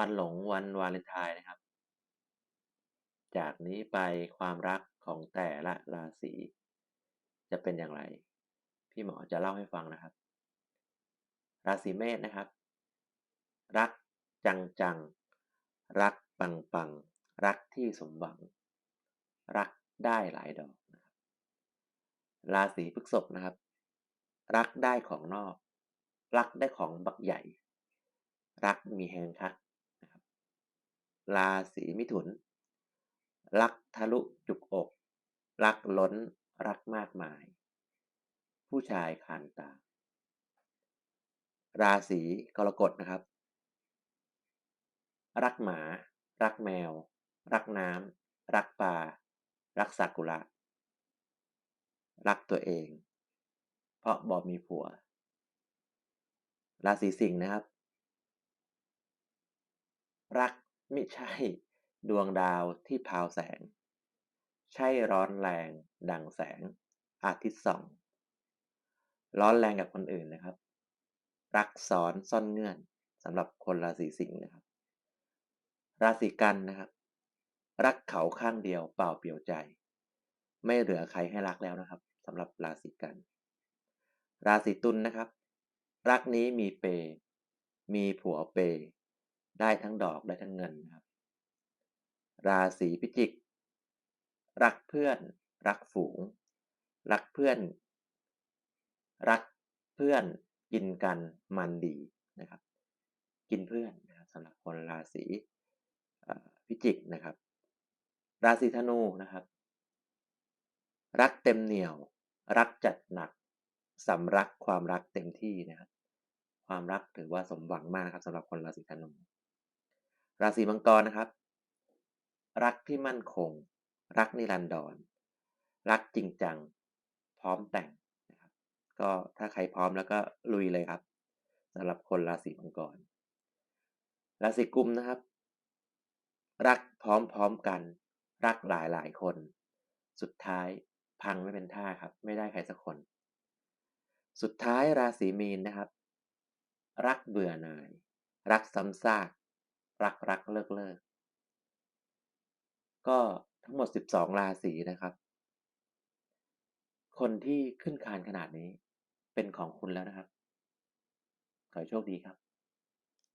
วันหลงวันวาเลนไทน์นะครับ จากนี้ไปความรักของแต่ละราศีจะเป็นอย่างไร พี่หมอจะเล่าให้ฟังนะครับ ราศีเมษนะครับ รักจังจังรักปังปังรักที่สมหวัง รักได้หลายดอกนะครับราศีพฤษภนะครับ รักได้ของนอก รักได้ของบักใหญ่ รักมีแหงคักนะ ราศีมิถุน รักทะลุจุกอก รักล้นรักมากมาย ผู้ชายคานตา ราศีกรกฎนะครับ รักหมา รักแมว รักน้ำรักปลารักซากุระ รักตัวเอง เพราะบอมีผัว ราศีสิงห์นะครับ รักไม่ใช่ ดวงดาวที่พาวแสง ใช่ร้อนแรง ดังแสง อาทิตย์ส่อง ร้อนแรงกับคนอื่นนะครับ รักซ้อนซ่อนเงื่อนสำหรับคนราศีสิงห์นะครับ ราศีกันนะครับ รักเขาข้างเดียวเปล่าเปลี่ยวใจ ไม่เหลือใครให้รักแล้วนะครับสำหรับราศีกัน ราศีตุลนนะครับ รักนี้มีเป มีผัวเป ได้ทั้งดอกได้ทั้งเงินครับ ราศีพิจิก รักเพื่อน รักฝูง รักเพื่อน รักเพื่อนกินกันมันดีนะครับ กินเพื่อนนะครับสำหรับคนราศีพิจิกนะครับ ราศีธนูนะครับ รักเต็มเหนียว รักจัดหนักสำรักความรักเต็มที่นะครับ ความรักถือว่าสมหวังมากครับสำหรับคนราศีธนู ราศีมังกรนะครับ รักที่มั่นคง รักนิรันดร รักจริงจัง พร้อมแต่งนะครับ ก็ถ้าใครพร้อมแล้วก็ลุยเลยครับสำหรับคนราศีมังกร ราศีกุมนะครับ รักพร้อมๆกัน รักหลายๆคน สุดท้ายพังไม่เป็นท่าครับ ไม่ได้ใครสักคน สุดท้ายราศีมีนนะครับ รักเบื่อหน่าย รักซ้ำซาก รักรักเลิกเลิกก็ทั้งหมด 12 ราศีนะครับ คนที่ขึ้นคานขนาดนี้เป็นของคุณแล้วนะครับ ขอโชคดีครับ